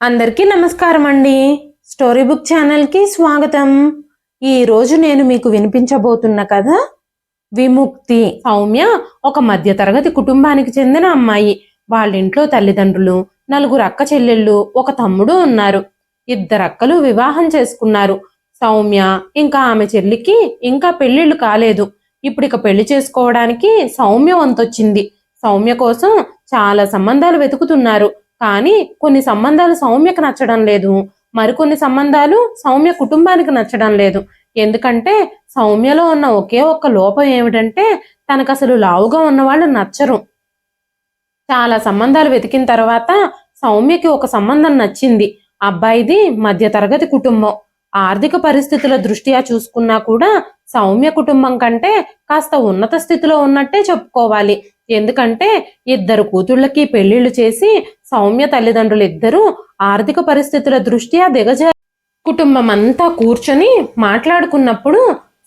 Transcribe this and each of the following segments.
అందరికీ నమస్కారం అండి స్టోరీ బుక్ ఛానల్కి స్వాగతం. ఈ రోజు నేను మీకు వినిపించబోతున్న కథ విముక్తి. సౌమ్య ఒక మధ్యతరగతి కుటుంబానికి చెందిన అమ్మాయి. వాళ్ళ ఇంట్లో తల్లిదండ్రులు నలుగురు అక్క చెల్లెళ్ళు ఒక తమ్ముడు ఉన్నారు. ఇద్దరు అక్కలు వివాహం చేసుకున్నారు. సౌమ్య ఇంకా ఆమె చెల్లికి ఇంకా పెళ్ళిళ్ళు కాలేదు. ఇప్పుడు ఇక పెళ్ళి చేసుకోవడానికి సౌమ్య వంతొచ్చింది. సౌమ్య కోసం చాలా సంబంధాలు వెతుకుతున్నారు. కానీ కొన్ని సంబంధాలు సౌమ్యకు నచ్చడం లేదు. మరికొన్ని సంబంధాలు సౌమ్య కుటుంబానికి నచ్చడం లేదు. ఎందుకంటే సౌమ్యలో ఉన్న ఒకే ఒక్క లోపం ఏమిటంటే తనకు అసలు లావుగా ఉన్న వాళ్ళు నచ్చరు. చాలా సంబంధాలు వెతికిన తర్వాత సౌమ్యకి ఒక సంబంధం నచ్చింది. అబ్బాయిది మధ్యతరగతి కుటుంబం. ఆర్థిక పరిస్థితుల దృష్ట్యా చూసుకున్నా కూడా సౌమ్య కుటుంబం కంటే కాస్త ఉన్నత స్థితిలో ఉన్నట్టే చెప్పుకోవాలి. ఎందుకంటే ఇద్దరు కూతుళ్ళకి పెళ్ళిళ్ళు చేసి సౌమ్య తల్లిదండ్రులు ఇద్దరూ ఆర్థిక పరిస్థితుల దృష్ట్యా దిగజారి కుటుంబం అంతా కూర్చొని మాట్లాడుకున్నప్పుడు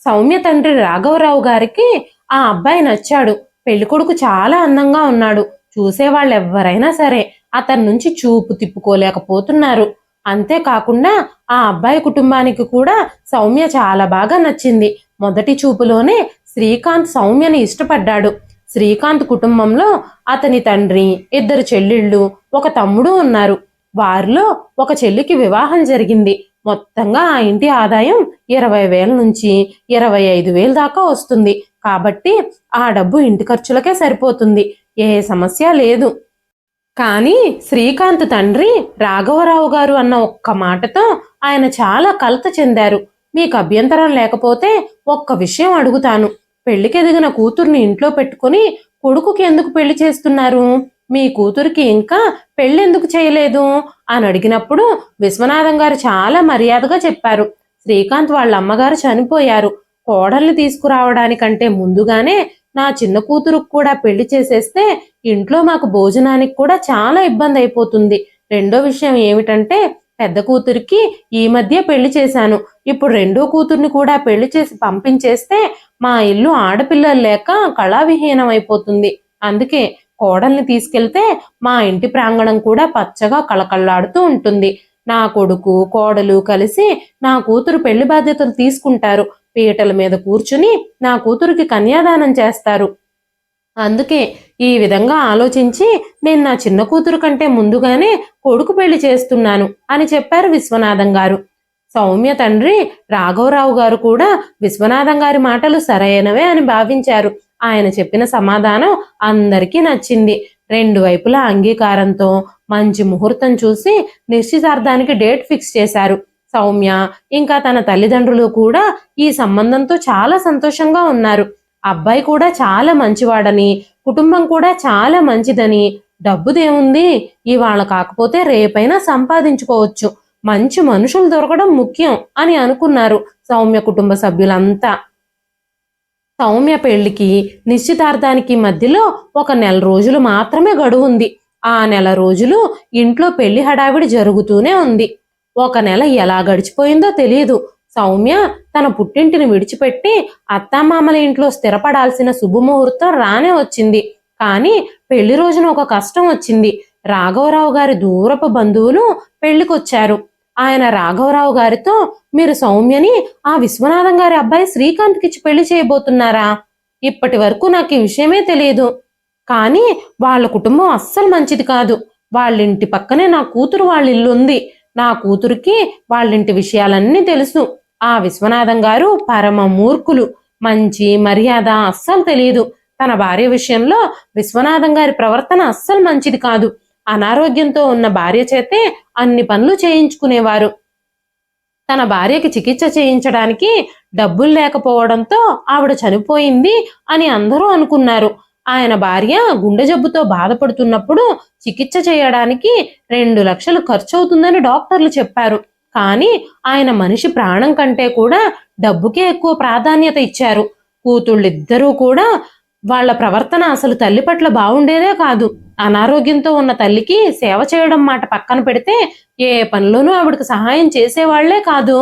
సౌమ్య తండ్రి రాఘవరావు గారికి ఆ అబ్బాయి నచ్చాడు. పెళ్ళికొడుకు చాలా అందంగా ఉన్నాడు. చూసేవాళ్ళు ఎవరైనా సరే అతని నుంచి చూపు తిప్పుకోలేకపోతున్నారు. అంతేకాకుండా ఆ అబ్బాయి కుటుంబానికి కూడా సౌమ్య చాలా బాగా నచ్చింది. మొదటి చూపులోనే శ్రీకాంత్ సౌమ్యని ఇష్టపడ్డాడు. శ్రీకాంత్ కుటుంబంలో అతని తండ్రి ఇద్దరు చెల్లెళ్ళు ఒక తమ్ముడు ఉన్నారు. వారిలో ఒక చెల్లికి వివాహం జరిగింది. మొత్తంగా ఆ ఇంటి ఆదాయం ఇరవై వేల నుంచి ఇరవై ఐదు వేల దాకా వస్తుంది. కాబట్టి ఆ డబ్బు ఇంటి ఖర్చులకే సరిపోతుంది. ఏ సమస్య లేదు. కానీ శ్రీకాంత్ తండ్రి రాఘవరావు గారు అన్న ఒక్క మాటతో ఆయన చాలా కలత చెందారు. మీకు అభ్యంతరం లేకపోతే ఒక్క విషయం అడుగుతాను. పెళ్ళికెదిగిన కూతుర్ని ఇంట్లో పెట్టుకుని కొడుకుకి ఎందుకు పెళ్ళి చేస్తున్నారు? మీ కూతురికి ఇంకా పెళ్ళెందుకు చేయలేదు? అని అడిగినప్పుడు విశ్వనాథం గారు చాలా మర్యాదగా చెప్పారు. శ్రీకాంత్ వాళ్ళ అమ్మగారు చనిపోయారు. కోడల్ని తీసుకురావడానికంటే ముందుగానే నా చిన్న కూతురుకు కూడా పెళ్ళి చేసేస్తే ఇంట్లో మాకు భోజనానికి కూడా చాలా ఇబ్బంది అయిపోతుంది. రెండో విషయం ఏమిటంటే పెద్ద కూతురికి ఈ మధ్య పెళ్ళి చేశాను. ఇప్పుడు రెండో కూతుర్ని కూడా పెళ్ళి చేసి పంపించేస్తే మా ఇల్లు ఆడపిల్లలు లేక కళావిహీనం అయిపోతుంది. అందుకే కోడల్ని తీసుకెళ్తే మా ఇంటి ప్రాంగణం కూడా పచ్చగా కళకళలాడుతూ ఉంటుంది. నా కొడుకు కోడలు కలిసి నా కూతురు పెళ్ళి బాధ్యతలు తీసుకుంటారు. పీటల మీద కూర్చుని నా కూతురికి కన్యాదానం చేస్తారు. అందుకే ఈ విధంగా ఆలోచించి నేను నా చిన్న కూతురు కంటే ముందుగానే కొడుకు పెళ్ళి చేస్తున్నాను అని చెప్పారు విశ్వనాథం గారు. సౌమ్య తండ్రి రాఘవరావు గారు కూడా విశ్వనాథం గారి మాటలు సరైనవే అని భావించారు. ఆయన చెప్పిన సమాధానం అందరికీ నచ్చింది. రెండు వైపులా అంగీకారంతో మంచి ముహూర్తం చూసి నిశ్చితార్థానికి డేట్ ఫిక్స్ చేశారు. సౌమ్య ఇంకా తన తల్లిదండ్రులు కూడా ఈ సంబంధంతో చాలా సంతోషంగా ఉన్నారు. అబ్బాయి కూడా చాలా మంచివాడని కుటుంబం కూడా చాలా మంచిదని. డబ్బుదేముంది ఇవాళ కాకపోతే రేపైనా సంపాదించుకోవచ్చు. మంచి మనుషులు దొరకడం ముఖ్యం అని అనుకున్నారు సౌమ్య కుటుంబ సభ్యులంతా. సౌమ్య పెళ్ళికి నిశ్చితార్థానికి మధ్యలో ఒక నెల రోజులు మాత్రమే గడువు ఉంది ఆ నెల రోజులు ఇంట్లో పెళ్ళి హడావిడి జరుగుతూనే ఉంది. ఒక నెల ఎలా గడిచిపోయిందో తెలియదు సౌమ్య తన పుట్టింటిని విడిచిపెట్టి అత్తామామల ఇంట్లో స్థిరపడాల్సిన శుభముహూర్తం రానే వచ్చింది. కానీ పెళ్ళి రోజున ఒక కష్టం వచ్చింది. రాఘవరావు గారి దూరపు బంధువులు పెళ్ళికొచ్చారు. ఆయన రాఘవరావు గారితో మీరు సౌమ్యని ఆ విశ్వనాథం గారి అబ్బాయి శ్రీకాంత్కి ఇచ్చి పెళ్ళి చేయబోతున్నారా? ఇప్పటి వరకు నాకు ఈ విషయమే తెలియదు. కానీ వాళ్ళ కుటుంబం అస్సలు మంచిది కాదు. వాళ్ళింటి పక్కనే నా కూతురు వాళ్ళ ఇల్లు ఉంది నా కూతురికి వాళ్ళింటి విషయాలన్నీ తెలుసు. ఆ విశ్వనాథం గారు పరమ మూర్ఖులు. మంచి మర్యాద అస్సలు తెలియదు. తన భార్య విషయంలో విశ్వనాథం గారి ప్రవర్తన అస్సలు మంచిది కాదు. అనారోగ్యంతో ఉన్న భార్య చేతే అన్ని పనులు చేయించుకునేవారు. తన భార్యకి చికిత్స చేయించడానికి డబ్బులు లేకపోవడంతో ఆవిడ చనిపోయింది అని అందరూ అనుకున్నారు. ఆయన భార్య గుండె జబ్బుతో బాధపడుతున్నప్పుడు చికిత్స చేయడానికి రెండు లక్షలు ఖర్చు అవుతుందని డాక్టర్లు చెప్పారు. కానీ ఆయన మనిషి ప్రాణం కంటే కూడా డబ్బుకే ఎక్కువ ప్రాధాన్యత ఇచ్చారు. కూతుళ్ళిద్దరూ కూడా వాళ్ళ ప్రవర్తన అసలు తల్లి పట్ల బాగుండేదే కాదు. అనారోగ్యంతో ఉన్న తల్లికి సేవ చేయడం మాట పక్కన పెడితే ఏ పనిలోనూ ఆవిడకు సహాయం చేసేవాళ్ళే కాదు.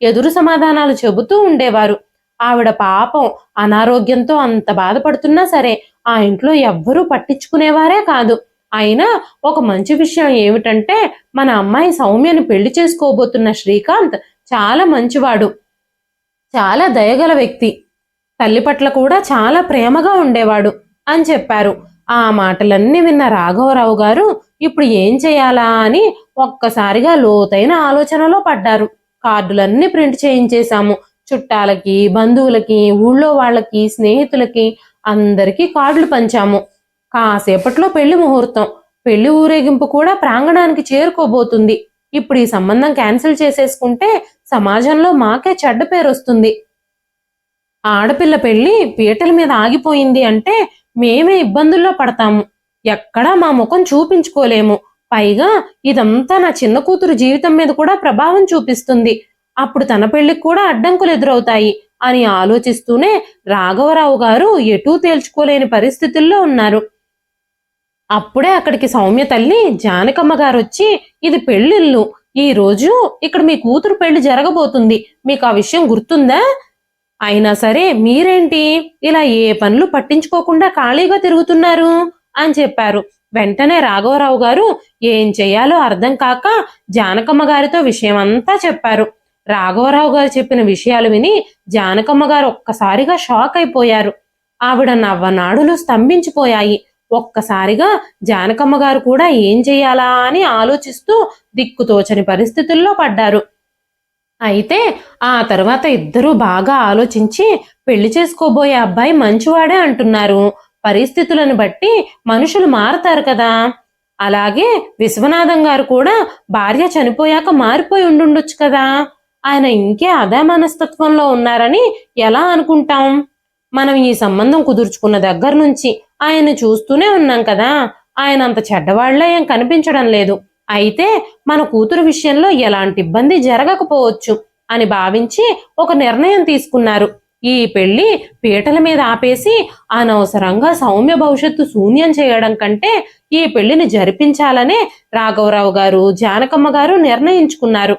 ఎదురు సమాధానాలు చెబుతూ ఉండేవారు. ఆవిడ పాపం అనారోగ్యంతో అంత బాధపడుతున్నా సరే ఆ ఇంట్లో ఎవ్వరూ పట్టించుకునేవారే కాదు. అయినా ఒక మంచి విషయం ఏమిటంటే మన అమ్మాయి సౌమ్యను పెళ్ళి చేసుకోబోతున్న శ్రీకాంత్ చాలా మంచివాడు. చాలా దయగల వ్యక్తి. తల్లి పట్ల కూడా చాలా ప్రేమగా ఉండేవాడు అని చెప్పారు. ఆ మాటలన్నీ విన్న రాఘవరావు గారు ఇప్పుడు ఏం చేయాలా? అని ఒక్కసారిగా లోతైన ఆలోచనలో పడ్డారు. కార్డులన్నీ ప్రింట్ చేయించేశాము. చుట్టాలకి బంధువులకి ఊళ్ళో వాళ్ళకి స్నేహితులకి అందరికీ కార్డులు పంచాము. కాసేపట్లో పెళ్ళి ముహూర్తం. పెళ్ళి ఊరేగింపు కూడా ప్రాంగణానికి చేరుకోబోతుంది. ఇప్పుడు ఈ సంబంధం క్యాన్సిల్ చేసేసుకుంటే సమాజంలో మాకే చెడ్డ పేరు వస్తుంది. ఆడపిల్ల పెళ్ళి పీటల మీద ఆగిపోయింది అంటే మేమే ఇబ్బందుల్లో పడతాము. ఎక్కడా మా ముఖం చూపించుకోలేము. పైగా ఇదంతా నా చిన్న కూతురు జీవితం మీద కూడా ప్రభావం చూపిస్తుంది. అప్పుడు తన పెళ్ళికి కూడా అడ్డంకులు ఎదురవుతాయి అని ఆలోచిస్తూనే రాఘవరావు గారు ఎటూ తేల్చుకోలేని పరిస్థితుల్లో ఉన్నారు. అప్పుడే అక్కడికి సౌమ్య తల్లి జానకమ్మ గారు వచ్చి ఇది పెళ్ళిళ్ళు. ఈ రోజు ఇక్కడ మీ కూతురు పెళ్ళి జరగబోతుంది. మీకు ఆ విషయం గుర్తుందా? అయినా సరే మీరేంటి? ఇలా ఏ పనులు పట్టించుకోకుండా ఖాళీగా తిరుగుతున్నారు? అని చెప్పారు. వెంటనే రాఘవరావు గారు ఏం చెయ్యాలో అర్థం కాక జానకమ్మ గారితో విషయం అంతా చెప్పారు. రాఘవరావు గారు చెప్పిన విషయాలు విని జానకమ్మ గారు ఒక్కసారిగా షాక్ అయిపోయారు ఆవిడ నవ్వనాడులు స్తంభించిపోయాయి. ఒక్కసారిగా జానకమ్మ గారు కూడా ఏం చెయ్యాలా అని ఆలోచిస్తూ దిక్కుతోచని పరిస్థితుల్లో పడ్డారు. అయితే ఆ తర్వాత ఇద్దరూ బాగా ఆలోచించి పెళ్ళి చేసుకోబోయే అబ్బాయి మంచివాడే అంటున్నారు. పరిస్థితులను బట్టి మనుషులు మారతారు కదా. అలాగే విశ్వనాథం గారు కూడా భార్య చనిపోయాక మారిపోయి ఉండుండొచ్చు కదా. ఆయన ఇంకే అదే మనస్తత్వంలో ఉన్నారని ఎలా అనుకుంటాం? మనం ఈ సంబంధం కుదుర్చుకున్న దగ్గర నుంచి ఆయన చూస్తూనే ఉన్నాం కదా. ఆయన అంత చెడ్డవాళ్ళే ఏం కనిపించడం లేదు. అయితే మన కూతురు విషయంలో ఎలాంటి ఇబ్బంది జరగకపోవచ్చు అని భావించి ఒక నిర్ణయం తీసుకున్నారు. ఈ పెళ్ళి పీటల మీద ఆపేసి అనవసరంగా సౌమ్య భవిష్యత్తు శూన్యం చేయడం కంటే ఈ పెళ్ళిని జరిపించాలనే రాఘవరావు గారు జానకమ్మ గారు నిర్ణయించుకున్నారు.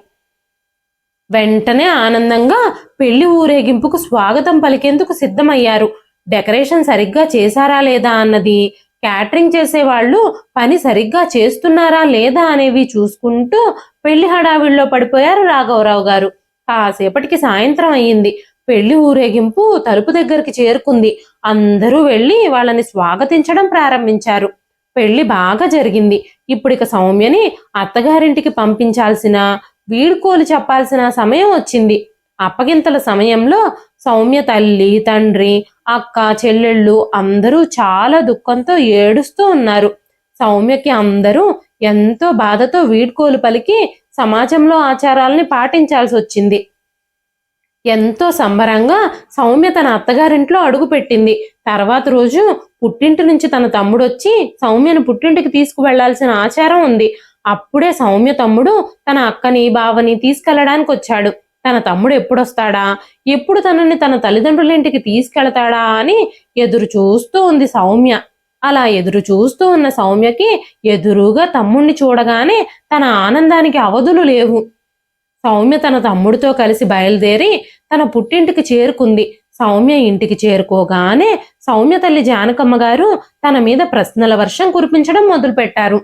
వెంటనే ఆనందంగా పెళ్ళి ఊరేగింపుకు స్వాగతం పలికేందుకు సిద్ధమయ్యారు. డెకరేషన్ సరిగ్గా చేశారా లేదా అన్నది క్యాటరింగ్ చేసేవాళ్ళు పని సరిగ్గా చేస్తున్నారా లేదా అనేవి చూసుకుంటూ పెళ్ళి హడావిడిలో పడిపోయారు రాఘవరావు గారు. కాసేపటికి సాయంత్రం అయ్యింది. పెళ్ళి ఊరేగింపు తలుపు దగ్గరికి చేరుకుంది. అందరూ వెళ్ళి వాళ్ళని స్వాగతించడం ప్రారంభించారు. పెళ్ళి బాగా జరిగింది. ఇప్పుడిక సౌమ్యని అత్తగారింటికి పంపించాల్సిన వీడుకోలు చెప్పాల్సిన సమయం వచ్చింది. అప్పగింతల సమయంలో సౌమ్య తల్లి తండ్రి అక్క చెల్లెళ్ళు అందరూ చాలా దుఃఖంతో ఏడుస్తూ ఉన్నారు. సౌమ్యకి అందరూ ఎంతో బాధతో వీడ్కోలు పలికి సమాజంలో ఆచారాల్ని పాటించాల్సి వచ్చింది. ఎంతో సంబరంగా సౌమ్య తన అత్తగారింట్లో అడుగుపెట్టింది తర్వాత రోజు పుట్టింటి నుంచి తన తమ్ముడు వచ్చి సౌమ్యను పుట్టింటికి తీసుకువెళ్ళాల్సిన ఆచారం ఉంది. అప్పుడే సౌమ్య తమ్ముడు తన అక్కని బావని తీసుకెళ్ళడానికి వచ్చాడు తన తమ్ముడు ఎప్పుడొస్తాడా? ఎప్పుడు తనని తన తల్లిదండ్రుల ఇంటికి తీసుకెళ్తాడా? అని ఎదురు చూస్తూ ఉంది సౌమ్య. అలా ఎదురు చూస్తూ ఉన్న సౌమ్యకి ఎదురుగా తమ్ముణ్ణి చూడగానే తన ఆనందానికి అవధులు లేవు. సౌమ్య తన తమ్ముడితో కలిసి బయలుదేరి తన పుట్టింటికి చేరుకుంది. సౌమ్య ఇంటికి చేరుకోగానే సౌమ్య తల్లి జానకమ్మ గారు తన మీద ప్రశ్నల వర్షం కురిపించడం మొదలుపెట్టారు.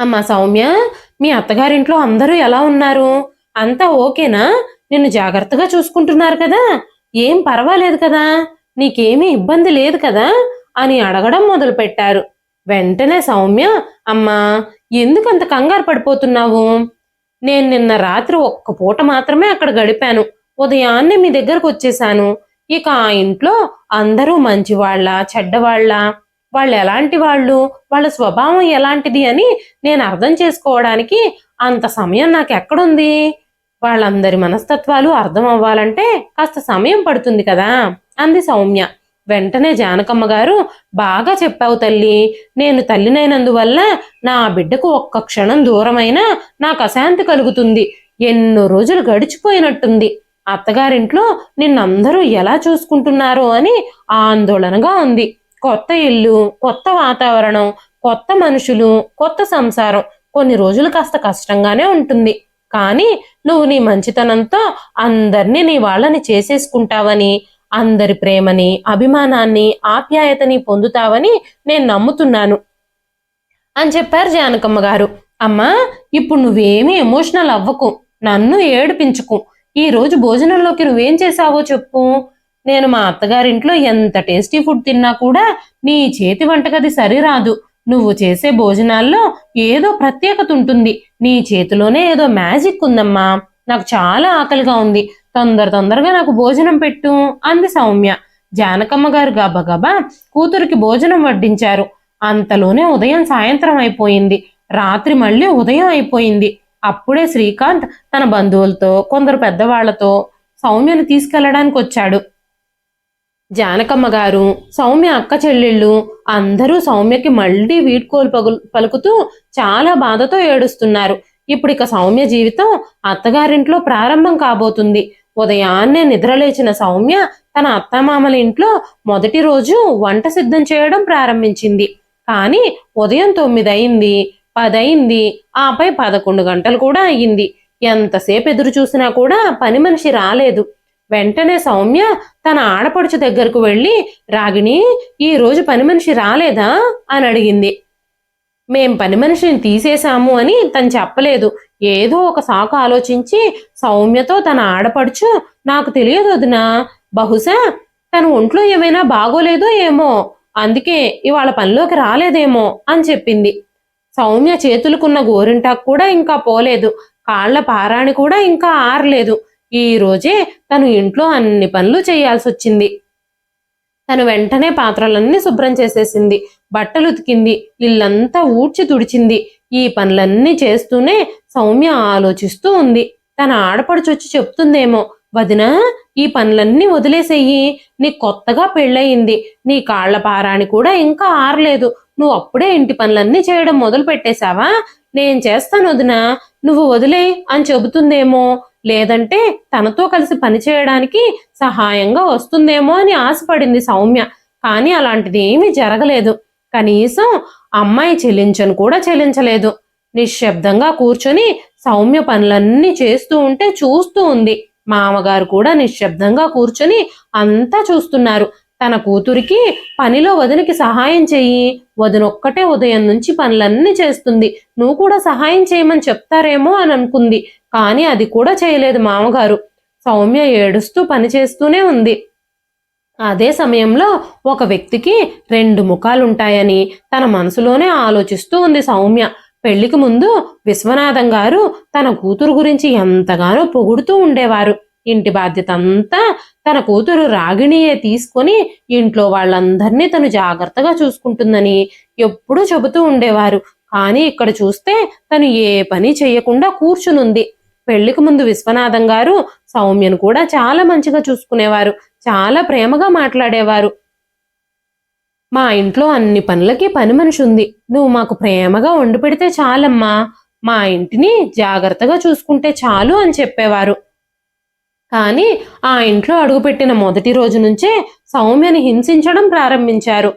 అమ్మా సౌమ్య మీ అత్తగారింట్లో అందరూ ఎలా ఉన్నారు? అంతా ఓకేనా? నిన్ను జాగ్రత్తగా చూసుకుంటున్నారు కదా? ఏం పర్వాలేదు కదా? నీకేమీ ఇబ్బంది లేదు కదా? అని అడగడం మొదలుపెట్టారు. వెంటనే సౌమ్య అమ్మా ఎందుకంత కంగారు పడిపోతున్నావు? నేను నిన్న రాత్రి ఒక్క పూట మాత్రమే అక్కడ గడిపాను. ఉదయాన్నే మీ దగ్గరకు వచ్చేసాను. ఇక ఆ ఇంట్లో అందరూ మంచివాళ్ళ చెడ్డవాళ్ళ వాళ్ళు ఎలాంటి వాళ్ళు వాళ్ళ స్వభావం ఎలాంటిది అని నేను అర్థం చేసుకోవడానికి అంత సమయం నాకు ఎక్కడుంది వాళ్ళందరి మనస్తత్వాలు అర్థం అవ్వాలంటే కాస్త సమయం పడుతుంది కదా అంది సౌమ్య. వెంటనే జానకమ్మ గారు బాగా చెప్పావు తల్లి. నేను తల్లినైనందువల్ల నా బిడ్డకు ఒక్క క్షణం దూరమైనా నాకు అశాంతి కలుగుతుంది. ఎన్నో రోజులు గడిచిపోయినట్టుంది. అత్తగారింట్లో నిన్నందరూ ఎలా చూసుకుంటున్నారో అని ఆందోళనగా ఉంది కొత్త ఇల్లు కొత్త వాతావరణం కొత్త మనుషులు కొత్త సంసారం. కొన్ని రోజులు కాస్త కష్టంగానే ఉంటుంది. కానీ నువ్వు నీ మంచితనంతో అందరినీ నీ వాళ్ళని చేసేసుకుంటావని అందరి ప్రేమని అభిమానాన్ని ఆప్యాయతని పొందుతావని నేను నమ్ముతున్నాను. అని చెప్పారు జానకమ్మ గారు. అమ్మా ఇప్పుడు నువ్వేమీ ఎమోషనల్ అవ్వకు. నన్ను ఏడిపించుకు. ఈ రోజు భోజనంలోకి నువ్వేం చేసావో చెప్పు. నేను మా అత్తగారింట్లో ఎంత టేస్టీ ఫుడ్ తిన్నా కూడా నీ చేతి వంటగది సరిరాదు. నువ్వు చేసే భోజనాల్లో ఏదో ప్రత్యేకత ఉంటుంది. నీ చేతిలోనే ఏదో మ్యాజిక్ ఉందమ్మా. నాకు చాలా ఆకలిగా ఉంది. తొందర తొందరగా నాకు భోజనం పెట్టు అంది సౌమ్య. జానకమ్మ గారు గబగబా కూతురికి భోజనం వడ్డించారు. అంతలోనే ఉదయం సాయంత్రం అయిపోయింది. రాత్రి మళ్ళీ ఉదయం అయిపోయింది. అప్పుడే శ్రీకాంత్ తన బంధువులతో కొందరు పెద్దవాళ్ళతో సౌమ్యను తీసుకెళ్ళడానికి వచ్చాడు జానకమ్మ గారు సౌమ్య అక్క చెల్లెళ్ళు అందరూ సౌమ్యకి మళ్ళీ వీడ్కోలు పగులు పలుకుతూ చాలా బాధతో ఏడుస్తున్నారు. ఇప్పుడు ఇక సౌమ్య జీవితం అత్తగారింట్లో ప్రారంభం కాబోతుంది. ఉదయాన్నే నిద్రలేచిన సౌమ్య తన అత్తమామల ఇంట్లో మొదటి రోజు వంట సిద్ధం చేయడం ప్రారంభించింది. కానీ ఉదయం తొమ్మిది అయింది పదయింది ఆపై పదకొండు గంటలు కూడా అయ్యింది. ఎంతసేపు ఎదురు చూసినా కూడా పని మనిషి రాలేదు. వెంటనే సౌమ్య తన ఆడపడుచు దగ్గరకు వెళ్ళి రాగిణి ఈ రోజు పని మనిషి రాలేదా? అని అడిగింది. మేం పని మనిషిని తీసేశాము అని తను చెప్పలేదు. ఏదో ఒక సాకు ఆలోచించి సౌమ్యతో తన ఆడపడుచు నాకు తెలియదు వదినా బహుశా తన ఒంట్లో ఏమైనా బాగోలేదో ఏమో అందుకే ఇవాళ పనిలోకి రాలేదేమో అని చెప్పింది. సౌమ్య చేతులకున్న గోరింటాకు కూడా ఇంకా పోలేదు. కాళ్ళ పారాణి కూడా ఇంకా ఆరలేదు. ఈ రోజే తను ఇంట్లో అన్ని పనులు చేయాల్సి వచ్చింది తను వెంటనే పాత్రలన్నీ శుభ్రం చేసేసింది. బట్టలు ఉతికింది. ఇల్లంతా ఊడ్చి తుడిచింది. ఈ పనులన్నీ చేస్తూనే సౌమ్య ఆలోచిస్తూ ఉంది. తన ఆడపడుచొచ్చి చెప్తుందేమో వదిన ఈ పనులన్నీ వదిలేసేయి. నీ కొత్తగా పెళ్ళయింది. నీ కాళ్ళ పారాని కూడా ఇంకా ఆరలేదు. నువ్వు అప్పుడే ఇంటి పనులన్నీ చేయడం మొదలు పెట్టేశావా నేను చేస్తాను వదినా. నువ్వు వదిలే అని చెబుతుందేమో. లేదంటే తనతో కలిసి పని చేయడానికి సహాయంగా వస్తుందేమో అని ఆశపడింది సౌమ్య. కానీ అలాంటిది ఏమీ జరగలేదు. కనీసం అమ్మాయి చెల్లించను కూడా చెల్లించలేదు. నిశ్శబ్దంగా కూర్చొని సౌమ్య పనులన్నీ చేస్తూ ఉంటే చూస్తూ ఉంది. మామగారు కూడా నిశ్శబ్దంగా కూర్చొని అంతా చూస్తున్నారు. తన కూతురికి పనిలో వదినకి సహాయం చెయ్యి. వదినొక్కటే ఉదయం నుంచి పనులన్నీ చేస్తుంది. నువ్వు కూడా సహాయం చేయమని చెప్తారేమో అని అనుకుంది. కానీ అది కూడా చేయలేదు మామగారు. సౌమ్య ఏడుస్తూ పని చేస్తూనే ఉంది. అదే సమయంలో ఒక వ్యక్తికి రెండు ముఖాలుంటాయని తన మనసులోనే ఆలోచిస్తూ ఉంది సౌమ్య. పెళ్ళికి ముందు విశ్వనాథం గారు తన కూతురు గురించి ఎంతగానో పొగుడుతూ ఉండేవారు. ఇంటి బాధ్యత అంతా తన కూతురు రాగిణియే తీసుకొని ఇంట్లో వాళ్ళందరినీ తను జాగ్రత్తగా చూసుకుంటుందని ఎప్పుడూ చెబుతూ ఉండేవారు. కానీ ఇక్కడ చూస్తే తను ఏ పని చేయకుండా కూర్చునుంది. పెళ్ళికి ముందు విశ్వనాథం గారు సౌమ్యను కూడా చాలా మంచిగా చూసుకునేవారు చాలా ప్రేమగా మాట్లాడేవారు. మా ఇంట్లో అన్ని పనులకి పని మనిషి ఉంది. నువ్వు మాకు ప్రేమగా వండి పెడితే చాలమ్మా. మా ఇంటిని జాగ్రత్తగా చూసుకుంటే చాలు అని చెప్పేవారు. కానీ ఆ ఇంట్లో అడుగుపెట్టిన మొదటి రోజు నుంచే సౌమ్యని హింసించడం ప్రారంభించారు.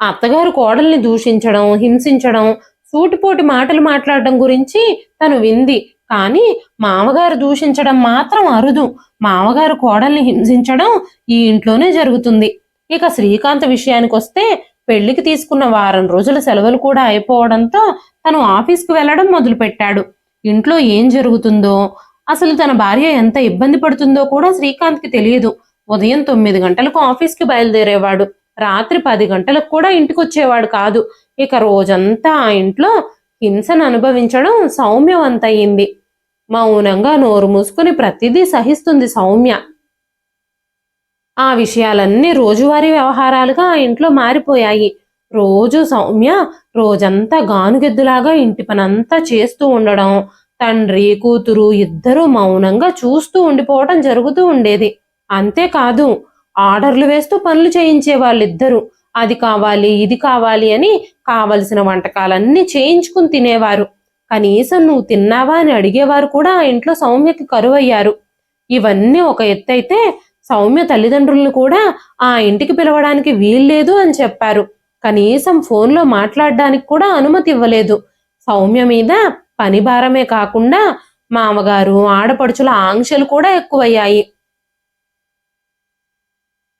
అత్తగారు కోడల్ని దూషించడం హింసించడం సూటిపోటి మాటలు మాట్లాడడం గురించి తను వింది. కానీ మామగారు దూషించడం మాత్రం అరుదు. మామగారు కోడల్ని హింసించడం ఈ ఇంట్లోనే జరుగుతుంది. ఇక శ్రీకాంత్ విషయానికి వస్తే పెళ్ళికి తీసుకున్న వారం రోజుల సెలవులు కూడా అయిపోవడంతో తను ఆఫీస్కు వెళ్ళడం మొదలుపెట్టాడు. ఇంట్లో ఏం జరుగుతుందో అసలు తన భార్య ఎంత ఇబ్బంది పడుతుందో కూడా శ్రీకాంత్కి తెలియదు. ఉదయం తొమ్మిది గంటలకు ఆఫీస్కి బయలుదేరేవాడు. రాత్రి పది గంటలకు కూడా ఇంటికి వచ్చేవాడు కాదు. ఇక రోజంతా ఆ ఇంట్లో హింసను అనుభవించడం సౌమ్యవంతయింది మౌనంగా నోరు మూసుకుని ప్రతిదీ సహిస్తుంది సౌమ్య. ఆ విషయాలన్నీ రోజువారీ వ్యవహారాలుగా ఆ ఇంట్లో మారిపోయాయి. రోజు సౌమ్య రోజంతా గానుగెద్దులాగా ఇంటి పనంతా చేస్తూ ఉండడం తండ్రి కూతురు ఇద్దరూ మౌనంగా చూస్తూ ఉండిపోవడం జరుగుతూ ఉండేది. అంతేకాదు ఆర్డర్లు వేస్తూ పనులు చేయించే వాళ్ళిద్దరూ అది కావాలి ఇది కావాలి అని కావలసిన వంటకాలన్నీ చేయించుకుని తినేవారు. కనీసం నువ్వు తిన్నావా అని అడిగేవారు కూడా ఆ ఇంట్లో సౌమ్యకి కరువయ్యారు. ఇవన్నీ ఒక ఎత్తైతే సౌమ్య తల్లిదండ్రులను కూడా ఆ ఇంటికి పిలవడానికి వీల్లేదు అని చెప్పారు. కనీసం ఫోన్లో మాట్లాడడానికి కూడా అనుమతి ఇవ్వలేదు. సౌమ్య మీద పని భారమే కాకుండా మామగారు ఆడపడుచుల ఆంక్షలు కూడా ఎక్కువయ్యాయి.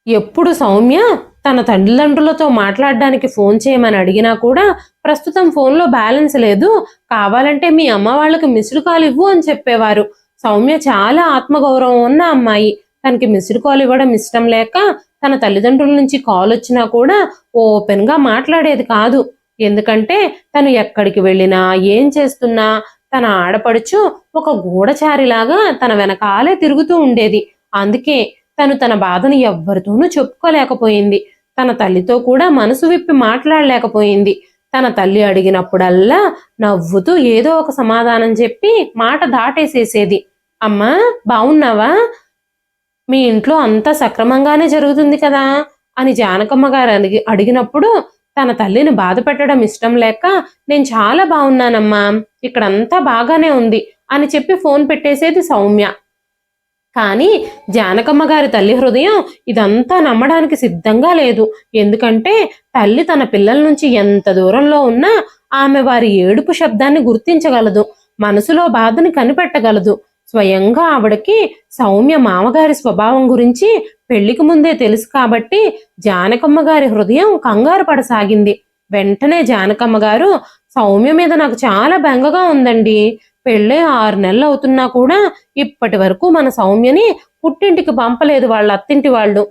ఎప్పుడు సౌమ్య తన తల్లిదండ్రులతో మాట్లాడడానికి ఫోన్ చేయమని అడిగినా కూడా ప్రస్తుతం ఫోన్లో బ్యాలెన్స్ లేదు. కావాలంటే మీ అమ్మ వాళ్ళకి మిస్డ్ కాల్ ఇవ్వు అని చెప్పేవారు. సౌమ్య చాలా ఆత్మగౌరవం ఉన్న అమ్మాయి. తనకి మిస్డ్ కాల్ ఇవ్వడం ఇష్టం లేక తన తల్లిదండ్రుల నుంచి కాల్ వచ్చినా కూడా ఓపెన్గా మాట్లాడేది కాదు. ఎందుకంటే తను ఎక్కడికి వెళ్ళినా ఏం చేస్తున్నా తన ఆడపడుచు ఒక గూఢచారిలాగా తన వెనకాలే తిరుగుతూ ఉండేది. అందుకే తను తన బాధను ఎవ్వరితోనూ చెప్పుకోలేకపోయింది. తన తల్లితో కూడా మనసు విప్పి మాట్లాడలేకపోయింది. తన తల్లి అడిగినప్పుడల్లా నవ్వుతూ ఏదో ఒక సమాధానం చెప్పి మాట దాటేసేసేది. అమ్మా బావున్నావా? మీ ఇంట్లో అంతా సక్రమంగానే జరుగుతుంది కదా? అని జానకమ్మ గారు అడిగి అడిగినప్పుడు తన తల్లిని బాధ పెట్టడం ఇష్టం లేక నేను చాలా బాగున్నానమ్మా ఇక్కడంతా బాగానే ఉంది అని చెప్పి ఫోన్ పెట్టేసేది సౌమ్య. కానీ జానకమ్మ గారి తల్లి హృదయం ఇదంతా నమ్మడానికి సిద్ధంగా లేదు. ఎందుకంటే తల్లి తన పిల్లల నుంచి ఎంత దూరంలో ఉన్నా ఆమె వారి ఏడుపు శబ్దాన్ని గుర్తించగలదు మనసులో బాధని కనిపెట్టగలదు. స్వయంగా ఆవిడకి సౌమ్య మామగారి స్వభావం గురించి పెళ్ళికి ముందే తెలుసు కాబట్టి జానకమ్మ గారి హృదయం కంగారు పడసాగింది. వెంటనే జానకమ్మ గారు సౌమ్య మీద నాకు చాలా బెంగగా ఉందండి. పెళ్ళే ఆరు నెలలు అవుతున్నా కూడా ఇప్పటి వరకు మన సౌమ్యని పుట్టింటికి పంపలేదు వాళ్ళ అత్తింటి వాళ్ళు.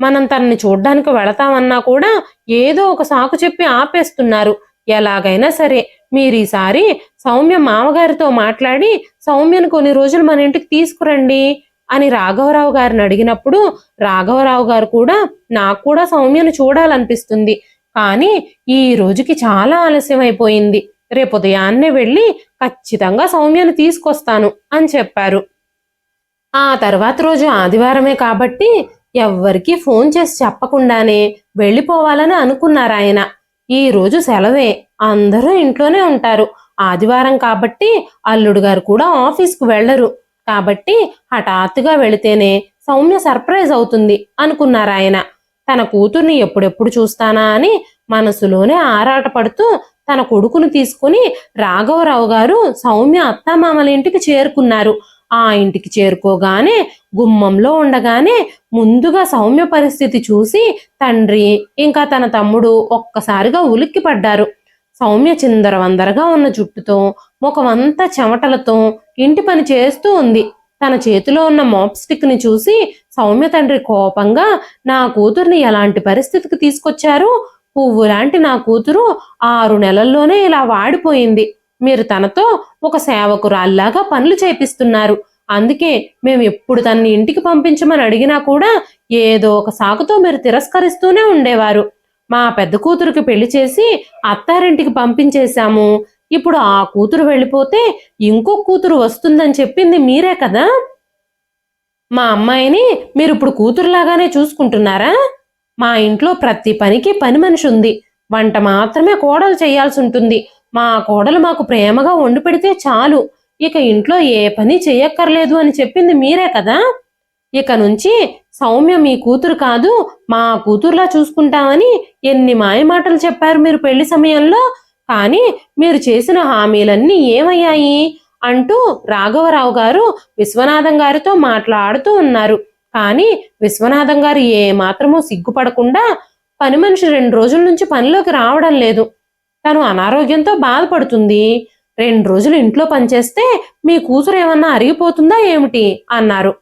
మనం తనని చూడ్డానికి వెళతామన్నా కూడా ఏదో ఒక సాకు చెప్పి ఆపేస్తున్నారు. ఎలాగైనా సరే మీరు ఈసారి సౌమ్య మామగారితో మాట్లాడి సౌమ్యను కొన్ని రోజులు మన ఇంటికి తీసుకురండి అని రాఘవరావు గారిని అడిగినప్పుడు రాఘవరావు గారు కూడా నాకు కూడా సౌమ్యను చూడాలనిపిస్తుంది. కానీ ఈ రోజుకి చాలా ఆలస్యం అయిపోయింది రేపు ఉదయాన్నే వెళ్ళి ఖచ్చితంగా సౌమ్యను తీసుకొస్తాను అని చెప్పారు. ఆ తర్వాత రోజు ఆదివారమే కాబట్టి ఎవ్వరికీ ఫోన్ చేసి చెప్పకుండానే వెళ్ళిపోవాలని అనుకున్నారు ఆయన. ఈ రోజు సెలవే అందరూ ఇంట్లోనే ఉంటారు. ఆదివారం కాబట్టి అల్లుడు గారు కూడా ఆఫీస్కు వెళ్ళరు కాబట్టి హఠాత్తుగా వెళితేనే సౌమ్య సర్ప్రైజ్ అవుతుంది అనుకున్నారు ఆయన. తన కూతుర్ని ఎప్పుడెప్పుడు చూస్తానా అని మనసులోనే ఆరాటపడుతూ తన కొడుకును తీసుకుని రాఘవరావు గారు సౌమ్య అత్తమామల ఇంటికి చేరుకున్నారు. ఆ ఇంటికి చేరుకోగానే గుమ్మంలో ఉండగానే ముందుగా సౌమ్య పరిస్థితి చూసి తండ్రి ఇంకా తన తమ్ముడు ఒక్కసారిగా ఉలిక్కి పడ్డారు సౌమ్య చిందరవందరగా ఉన్న జుట్టుతో ముఖమంతా చెమటలతో ఇంటి పని చేస్తూ ఉంది. తన చేతిలో ఉన్న మాప్ స్టిక్ని చూసి సౌమ్య తండ్రి కోపంగా నా కూతుర్ని ఎలాంటి పరిస్థితికి తీసుకొచ్చారు? పువ్వు లాంటి నా కూతురు ఆరు నెలల్లోనే ఇలా వాడిపోయింది. మీరు తనతో ఒక సేవకురాల్లాగా పనులు చేపిస్తున్నారు. అందుకే మేము ఎప్పుడు తన్ని ఇంటికి పంపించమని అడిగినా కూడా ఏదో ఒక సాకుతో మీరు తిరస్కరిస్తూనే ఉండేవారు. మా పెద్ద కూతురికి పెళ్ళి చేసి అత్తారింటికి పంపించేశాము. ఇప్పుడు ఆ కూతురు వెళ్ళిపోతే ఇంకో కూతురు వస్తుందని చెప్పింది మీరే కదా? మా అమ్మాయిని మీరు ఇప్పుడు కూతురులాగానే చూసుకుంటున్నారా? మా ఇంట్లో ప్రతి పనికి పని మనిషి ఉంది. వంట మాత్రమే కోడలు చేయాల్సి ఉంటుంది. మా కోడలు మాకు ప్రేమగా వండి పెడితే చాలు. ఇక ఇంట్లో ఏ పని చేయక్కర్లేదు అని చెప్పింది మీరే కదా? ఇక నుంచి సౌమ్య మీ కూతురు కాదు మా కూతురులా చూసుకుంటామని ఎన్ని మాయమాటలు చెప్పారు మీరు పెళ్ళి సమయంలో? కానీ మీరు చేసిన హామీలన్నీ ఏమయ్యాయి? అంటూ రాఘవరావు గారు విశ్వనాథం గారితో మాట్లాడుతూ ఉన్నారు. కానీ విశ్వనాథం గారు ఏ సిగ్గుపడకుండా పని మనిషి రెండు రోజుల నుంచి పనిలోకి రావడం లేదు. తను అనారోగ్యంతో బాధపడుతుంది. రెండు రోజులు ఇంట్లో పనిచేస్తే మీ కూతురు ఏమన్నా అరిగిపోతుందా ఏమిటి? అన్నారు.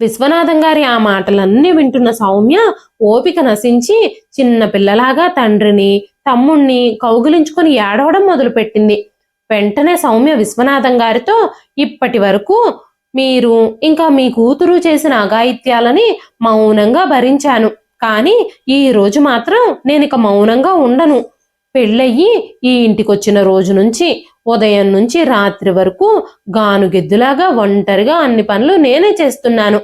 విశ్వనాథం గారి ఆ మాటలన్నీ వింటున్న సౌమ్య ఓపిక నశించి చిన్న పిల్లలాగా తండ్రిని తమ్ముణ్ణి కౌగిలించుకొని ఏడవడం మొదలుపెట్టింది. వెంటనే సౌమ్య విశ్వనాథం గారితో ఇప్పటి వరకు మీరు ఇంకా మీ కూతురు చేసిన అఘాయిత్యాలని మౌనంగా భరించాను. కానీ ఈ రోజు మాత్రం నేను ఇక మౌనంగా ఉండను. పెళ్ళయ్యి ఈ ఇంటికొచ్చిన రోజు నుంచి ఉదయం నుంచి రాత్రి వరకు గానుగెద్దులాగా ఒంటరిగా అన్ని పనులు నేనే చేస్తున్నాను.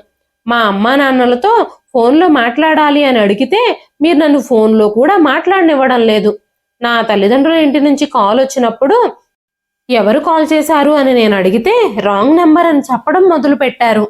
మా అమ్మా నాన్నలతో ఫోన్లో మాట్లాడాలి అని అడిగితే మీరు నన్ను ఫోన్లో కూడా మాట్లాడనివ్వడం లేదు. నా తల్లిదండ్రుల ఇంటి నుంచి కాల్ వచ్చినప్పుడు ఎవరు కాల్ చేశారు అని నేను అడిగితే రాంగ్ నెంబర్ అని చెప్పడం మొదలు పెట్టారు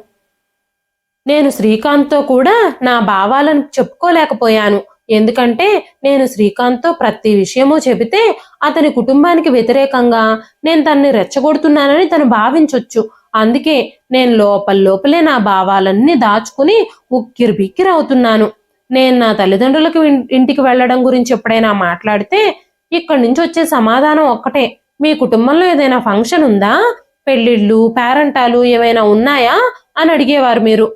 నేను శ్రీకాంత్తో కూడా నా భావాలను చెప్పుకోలేకపోయాను. ఎందుకంటే నేను శ్రీకాంత్తో ప్రతి విషయము చెబితే అతని కుటుంబానికి వ్యతిరేకంగా నేను తన్ని రెచ్చగొడుతున్నానని తను భావించొచ్చు. అందుకే నేను లోపల లోపలే నా భావాలన్నీ దాచుకుని ఉక్కిరి బిక్కిరి అవుతున్నాను. నేను నా తల్లిదండ్రులకు ఇంటికి వెళ్ళడం గురించి ఎప్పుడైనా మాట్లాడితే ఇక్కడి నుంచి వచ్చే సమాధానం ఒక్కటే. మీ కుటుంబంలో ఏదైనా ఫంక్షన్ ఉందా? పెళ్ళిళ్ళు పేరంటాలు ఏమైనా ఉన్నాయా? అని అడిగేవారు మీరు.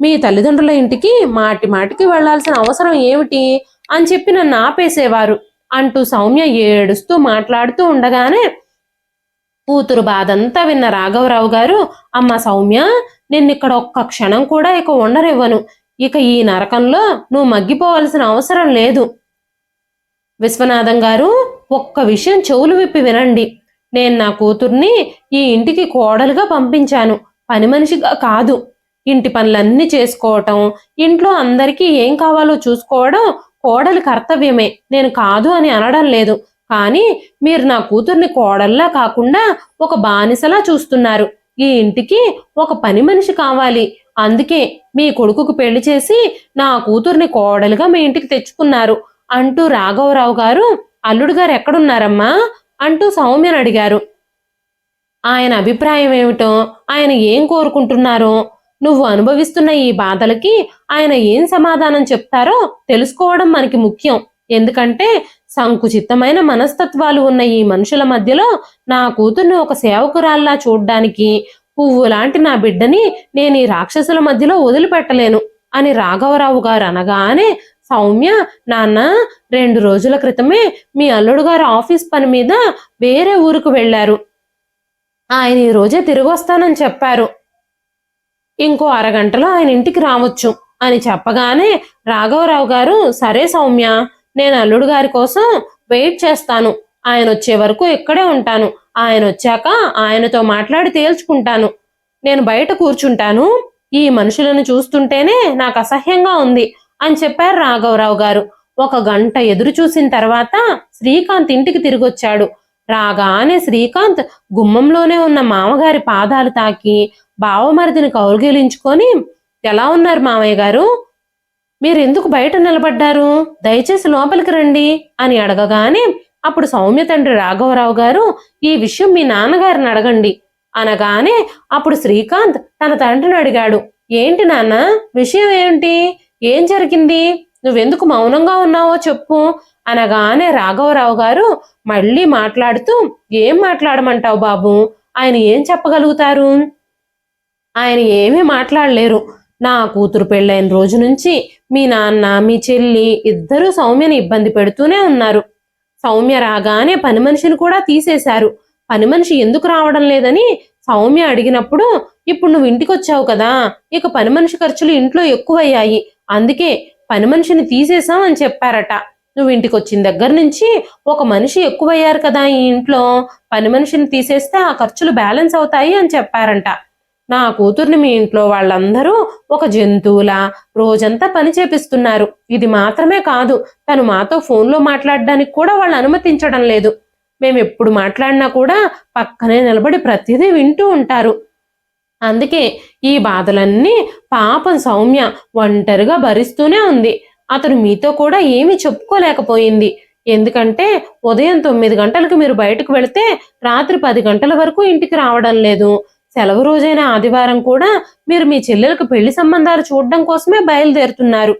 మీ తల్లిదండ్రుల ఇంటికి మాటి మాటికి వెళ్ళాల్సిన అవసరం ఏమిటి? అని చెప్పి నన్ను ఆపేసేవారు. అంటూ సౌమ్య ఏడుస్తూ మాట్లాడుతూ ఉండగానే కూతురు బాధంతా విన్న రాఘవరావు గారు అమ్మ సౌమ్య నిన్నిక్కడ ఒక్క క్షణం కూడా ఇక ఉండనివ్వను. ఇక ఈ నరకంలో నువ్వు మగ్గిపోవలసిన అవసరం లేదు. విశ్వనాథం గారు ఒక్క విషయం చెవులు విప్పి వినండి. నేను నా కూతుర్ని ఈ ఇంటికి కోడలుగా పంపించాను. పని మనిషిగా కాదు. ఇంటి పనులన్నీ చేసుకోవటం ఇంట్లో అందరికీ ఏం కావాలో చూసుకోవడం కోడలి కర్తవ్యమే. నేను కాదు అని అనడం లేదు. కానీ మీరు నా కూతుర్ని కోడల్లా కాకుండా ఒక బానిసలా చూస్తున్నారు. ఈ ఇంటికి ఒక పని మనిషి కావాలి. అందుకే మీ కొడుకుకు పెళ్ళి చేసి నా కూతుర్ని కోడలుగా మీ ఇంటికి తెచ్చుకున్నారు. అంటూ రాఘవరావు గారు అల్లుడు గారు ఎక్కడున్నారమ్మా? అంటూ సౌమ్యను అడిగారు. ఆయన అభిప్రాయం ఏమిటో ఆయన ఏం కోరుకుంటున్నారో నువ్వు అనుభవిస్తున్న ఈ బాధలకి ఆయన ఏం సమాధానం చెప్తారో తెలుసుకోవడం మనకి ముఖ్యం. ఎందుకంటే సంకుచితమైన మనస్తత్వాలు ఉన్న ఈ మనుషుల మధ్యలో నా కూతుర్ని ఒక సేవకురాల్లా చూడ్డానికి పువ్వు లాంటి నా బిడ్డని నేను ఈ రాక్షసుల మధ్యలో వదిలిపెట్టలేను అని రాఘవరావు గారు అనగానే సౌమ్య నాన్న రెండు రోజుల క్రితమే మీ అల్లుడు గారు ఆఫీస్ పని మీద వేరే ఊరుకు వెళ్ళారు ఆయన ఈ రోజే తిరిగి వస్తానని చెప్పారు. ఇంకో అరగంటలో ఆయన ఇంటికి రావచ్చు అని చెప్పగానే రాఘవరావు గారు సరే సౌమ్య నేను అల్లుడు గారి కోసం వెయిట్ చేస్తాను. ఆయన వచ్చే వరకు ఇక్కడే ఉంటాను. ఆయన వచ్చాక ఆయనతో మాట్లాడి తేల్చుకుంటాను. నేను బయట కూర్చుంటాను. ఈ మనుషులను చూస్తుంటేనే నాకు అసహ్యంగా ఉంది అని చెప్పారు రాఘవరావు గారు. ఒక గంట ఎదురు చూసిన తర్వాత శ్రీకాంత్ ఇంటికి తిరిగొచ్చాడు. రాగానే శ్రీకాంత్ గుమ్మంలోనే ఉన్న మామగారి పాదాలు తాకి బావమరిదిని కౌగిలించుకొని ఎలా ఉన్నారు మామయ్య గారు? మీరెందుకు బయట నిలబడ్డారు? దయచేసి లోపలికి రండి అని అడగగానే అప్పుడు సౌమ్య తండ్రి రాఘవరావు గారు ఈ విషయం మీ నాన్నగారిని అడగండి అనగానే అప్పుడు శ్రీకాంత్ తన తండ్రిని అడిగాడు. ఏంటి నాన్న విషయం ఏంటి ఏం జరిగింది? నువ్వెందుకు మౌనంగా ఉన్నావో చెప్పు అనగానే రాఘవరావు గారు మళ్ళీ మాట్లాడుతూ ఏం మాట్లాడమంటావు బాబు? ఆయన ఏం చెప్పగలుగుతారు? ఆయన ఏమీ మాట్లాడలేరు. నా కూతురు పెళ్ళైన రోజు నుంచి మీ నాన్న మీ చెల్లి ఇద్దరూ సౌమ్యని ఇబ్బంది పెడుతూనే ఉన్నారు. సౌమ్య రాగానే పని మనిషిని కూడా తీసేశారు. పని మనిషి ఎందుకు రావడం లేదని సౌమ్య అడిగినప్పుడు ఇప్పుడు నువ్వు ఇంటికి వచ్చావు కదా ఇక పని మనిషి ఖర్చులు ఇంట్లో ఎక్కువయ్యాయి. అందుకే పని మనిషిని తీసేశాం అని చెప్పారట. నువ్వు ఇంటికి వచ్చిన దగ్గర నుంచి ఒక మనిషి ఎక్కువయ్యారు కదా ఈ ఇంట్లో. పని మనిషిని తీసేస్తే ఆ ఖర్చులు బ్యాలెన్స్ అవుతాయి అని చెప్పారంట. నా కూతుర్ని మీ ఇంట్లో వాళ్ళందరూ ఒక జంతువులా రోజంతా పని చేపిస్తున్నారు. ఇది మాత్రమే కాదు తను మాతో ఫోన్లో మాట్లాడడానికి కూడా వాళ్ళు అనుమతించడం లేదు. మేము ఎప్పుడు మాట్లాడినా కూడా పక్కనే నిలబడి ప్రతిదీ వింటూ ఉంటారు. అందుకే ఈ బాధలన్నీ పాపం సౌమ్య ఒంటరిగా భరిస్తూనే ఉంది. అతను మీతో కూడా ఏమీ చెప్పుకోలేకపోయింది. ఎందుకంటే ఉదయం తొమ్మిది గంటలకు మీరు బయటకు వెళితే రాత్రి పది గంటల వరకు ఇంటికి రావడం లేదు. సెలవు రోజైన ఆదివారం కూడా మీరు మీ చెల్లెలకు పెళ్ళి సంబంధాలు చూడడం కోసమే బయలుదేరుతున్నారు.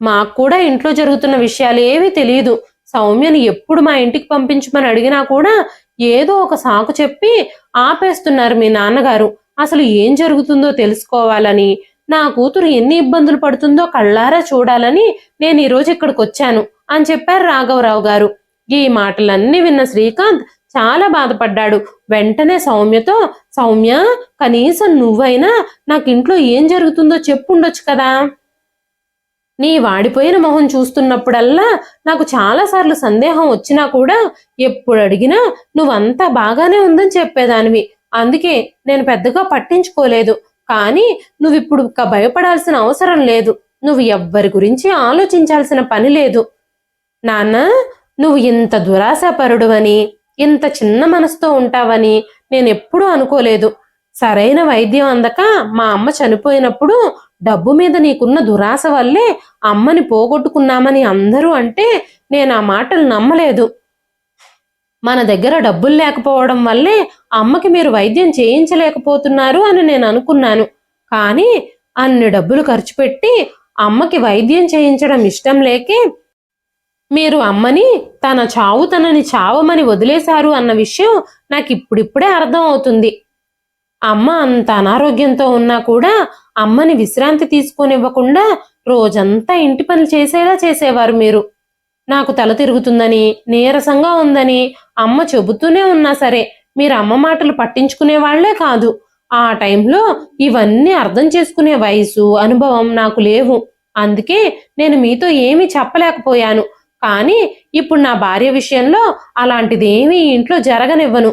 మాకు కూడా ఇంట్లో జరుగుతున్న విషయాలు ఏవీ తెలియదు. సౌమ్యని ఎప్పుడు మా ఇంటికి పంపించమని అడిగినా కూడా ఏదో ఒక సాకు చెప్పి ఆపేస్తున్నారు మీ నాన్నగారు. అసలు ఏం జరుగుతుందో తెలుసుకోవాలని నా కూతురు ఎన్ని ఇబ్బందులు పడుతుందో కళ్ళారా చూడాలని నేను ఈరోజు ఇక్కడికి వచ్చాను అని చెప్పారు రాఘవరావు గారు. ఈ మాటలన్నీ విన్న శ్రీకాంత్ చాలా బాధపడ్డాడు. వెంటనే సౌమ్యతో సౌమ్య కనీసం నువ్వైనా నాకు ఇంట్లో ఏం జరుగుతుందో చెప్పుండొచ్చు కదా. నీ వాడిపోయిన మొహం చూస్తున్నప్పుడల్లా నాకు చాలాసార్లు సందేహం వచ్చినా కూడా ఎప్పుడు అడిగినా నువ్వంతా బాగానే ఉందని చెప్పేదానివి. అందుకే నేను పెద్దగా పట్టించుకోలేదు. కానీ నువ్విప్పుడు ఇప్పుడు భయపడాల్సిన అవసరం లేదు. నువ్వు ఎవ్వరి గురించి ఆలోచించాల్సిన పని లేదు. నాన్న నువ్వు ఇంత దురాశాపరుడువని ఇంత చిన్న మనసుతో ఉంటావని నేను ఎప్పుడూ అనుకోలేదు. సరైన వైద్యం అందక మా అమ్మ చనిపోయినప్పుడు డబ్బు మీద నీకున్న దురాశ వల్లే అమ్మని పోగొట్టుకున్నామని అందరూ అంటే నేను ఆ మాటలు నమ్మలేదు. మన దగ్గర డబ్బులు లేకపోవడం వల్లే అమ్మకి మీరు వైద్యం చేయించలేకపోతున్నారు అని నేను అనుకున్నాను. కానీ అన్ని డబ్బులు ఖర్చు పెట్టి అమ్మకి వైద్యం చేయించడం ఇష్టం లేకే మీరు అమ్మని తన చావు తనని చావమని వదిలేశారు అన్న విషయం నాకు ఇప్పుడిప్పుడే అర్థం అవుతుంది అమ్మ అంత అనారోగ్యంతో ఉన్నా కూడా అమ్మని విశ్రాంతి తీసుకొనివ్వకుండా రోజంతా ఇంటి పనులు చేసేలా చేసేవారు మీరు. నాకు తల తిరుగుతుందని నీరసంగా ఉందని అమ్మ చెబుతూనే ఉన్నా సరే మీరు అమ్మ మాటలు పట్టించుకునే వాళ్ళే కాదు. ఆ టైంలో ఇవన్నీ అర్థం చేసుకునే వయసు అనుభవం నాకు లేవు. అందుకే నేను మీతో ఏమీ చెప్పలేకపోయాను. కానీ ఇప్పుడు నా భార్య విషయంలో అలాంటిదేమీ ఇంట్లో జరగనివ్వను.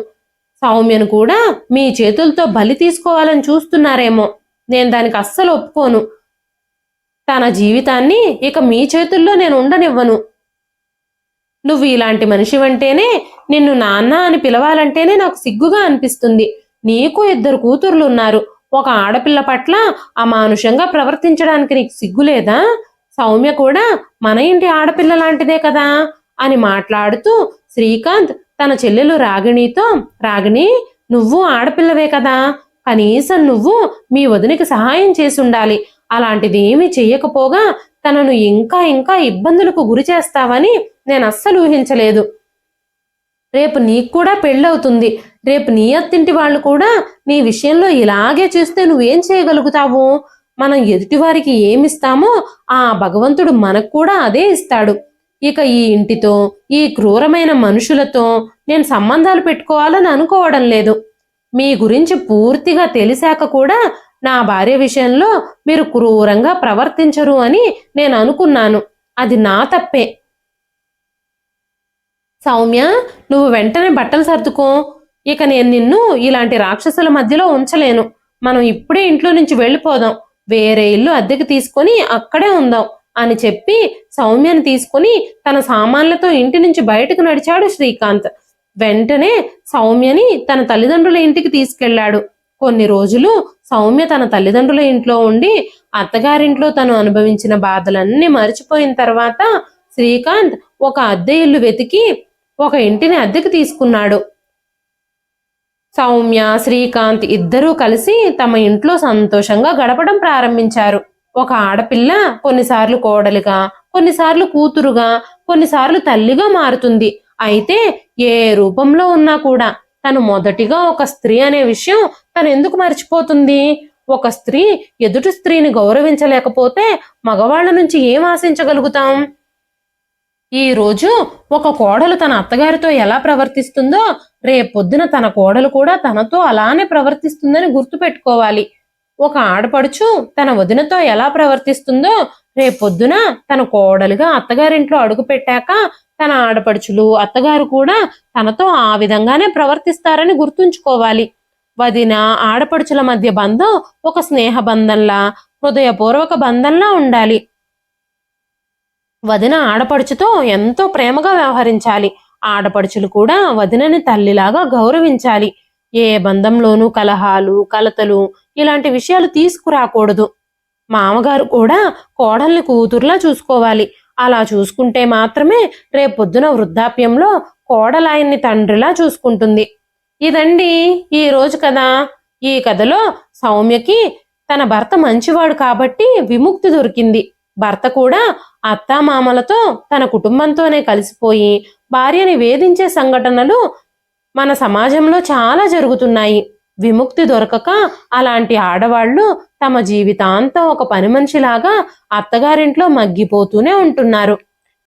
సౌమ్యను కూడా మీ చేతులతో బలి తీసుకోవాలని చూస్తున్నారేమో. నేను దానికి అస్సలు ఒప్పుకోను. తన జీవితాన్ని ఇక మీ చేతుల్లో నేను ఉండనివ్వను. నువ్వు ఇలాంటి మనిషివంటేనే నిన్ను నాన్న అని పిలవాలంటేనే నాకు సిగ్గుగా అనిపిస్తుంది. నీకు ఇద్దరు కూతుర్లు ఉన్నారు ఒక ఆడపిల్ల పట్ల అమానుషంగా ప్రవర్తించడానికి నీకు సిగ్గులేదా సౌమ్య కూడా మన ఇంటి ఆడపిల్ల లాంటిదే కదా అని మాట్లాడుతూ శ్రీకాంత్ తన చెల్లెలు రాగిణితో రాగిణి నువ్వు ఆడపిల్లవే కదా. కనీసం నువ్వు మీ వదినికి సహాయం చేసి ఉండాలి అలాంటిది ఏమీ చెయ్యకపోగా తనను ఇంకా ఇంకా ఇబ్బందులకు గురి చేస్తావని నేను అస్సలు ఊహించలేదు. రేపు నీకు కూడా పెళ్ళవుతుంది. రేపు నీ అత్తింటి వాళ్ళు కూడా నీ విషయంలో ఇలాగే చేస్తే నువ్వేం చేయగలుగుతావు? మనం ఎదుటివారికి ఏమిస్తామో ఆ భగవంతుడు మనకు కూడా అదే ఇస్తాడు. ఇక ఈ ఇంటితో ఈ క్రూరమైన మనుషులతో నేను సంబంధాలు పెట్టుకోవాలని అనుకోవడం లేదు. మీ గురించి పూర్తిగా తెలిసాక కూడా నా భార్య విషయంలో మీరు క్రూరంగా ప్రవర్తించరు అని నేను అనుకున్నాను. అది నా తప్పే. సౌమ్య నువ్వు వెంటనే బట్టలు సర్దుకో. ఇక నేను నిన్ను ఇలాంటి రాక్షసుల మధ్యలో ఉంచలేను. మనం ఇప్పుడే ఇంట్లో నుంచి వెళ్ళిపోదాం. వేరే ఇల్లు అద్దెకి తీసుకొని అక్కడే ఉందాం అని చెప్పి సౌమ్యను తీసుకొని తన సామాన్లతో ఇంటి నుంచి బయటకు నడిచాడు శ్రీకాంత్. వెంటనే సౌమ్యని తన తల్లిదండ్రుల ఇంటికి తీసుకెళ్ళాడు. కొన్ని రోజులు సౌమ్య తన తల్లిదండ్రుల ఇంట్లో ఉండి అత్తగారింట్లో తను అనుభవించిన బాధలన్నీ మర్చిపోయిన తర్వాత శ్రీకాంత్ ఒక అద్దె ఇల్లు వెతికి ఒక ఇంటిని అద్దెకు తీసుకున్నాడు. సౌమ్య శ్రీకాంత్ ఇద్దరూ కలిసి తమ ఇంట్లో సంతోషంగా గడపడం ప్రారంభించారు. ఒక ఆడపిల్ల కొన్నిసార్లు కోడలిగా కొన్నిసార్లు కూతురుగా కొన్నిసార్లు తల్లిగా మారుతుంది. అయితే ఏ రూపంలో ఉన్నా కూడా తను మొదటిగా ఒక స్త్రీ అనే విషయం తను ఎందుకు మర్చిపోతుంది? ఒక స్త్రీ ఎదుటి స్త్రీని గౌరవించలేకపోతే మగవాళ్ళ నుంచి ఏం ఆశించగలుగుతాం? ఈ రోజు ఒక కోడలు తన అత్తగారితో ఎలా ప్రవర్తిస్తుందో రేపొద్దున తన కోడలు కూడా తనతో అలానే ప్రవర్తిస్తుందని గుర్తుపెట్టుకోవాలి. ఒక ఆడపడుచు తన వదినతో ఎలా ప్రవర్తిస్తుందో రేపొద్దున తన కోడలుగా అత్తగారింట్లో అడుగు పెట్టాక తన ఆడపడుచులు అత్తగారు కూడా తనతో ఆ విధంగానే ప్రవర్తిస్తారని గుర్తుంచుకోవాలి. వదిన ఆడపడుచుల మధ్య బంధం ఒక స్నేహ బంధంలా హృదయపూర్వక బంధంలా ఉండాలి. వదిన ఆడపడుచుతో ఎంతో ప్రేమగా వ్యవహరించాలి. ఆడపడుచులు కూడా వదినని తల్లిలాగా గౌరవించాలి. ఏ బంధంలోనూ కలహాలు కలతలు ఇలాంటి విషయాలు తీసుకురాకూడదు. మామగారు కూడా కోడల్ని కూతుర్లా చూసుకోవాలి. అలా చూసుకుంటే మాత్రమే రేపొద్దున వృద్ధాప్యంలో కోడలాయన్ని తండ్రిలా చూసుకుంటుంది. ఇదండి ఈ రోజు కదా ఈ కథలో సౌమ్యకి తన భర్త మంచివాడు కాబట్టి విముక్తి దొరికింది. భర్త కూడా అత్తామామలతో తన కుటుంబంతోనే కలిసిపోయి భార్యని వేధించే సంఘటనలు మన సమాజంలో చాలా జరుగుతున్నాయి. విముక్తి దొరకక అలాంటి ఆడవాళ్ళు తమ జీవితాంతం ఒక పని మనిషిలాగా అత్తగారింట్లో మగ్గిపోతూనే ఉంటున్నారు.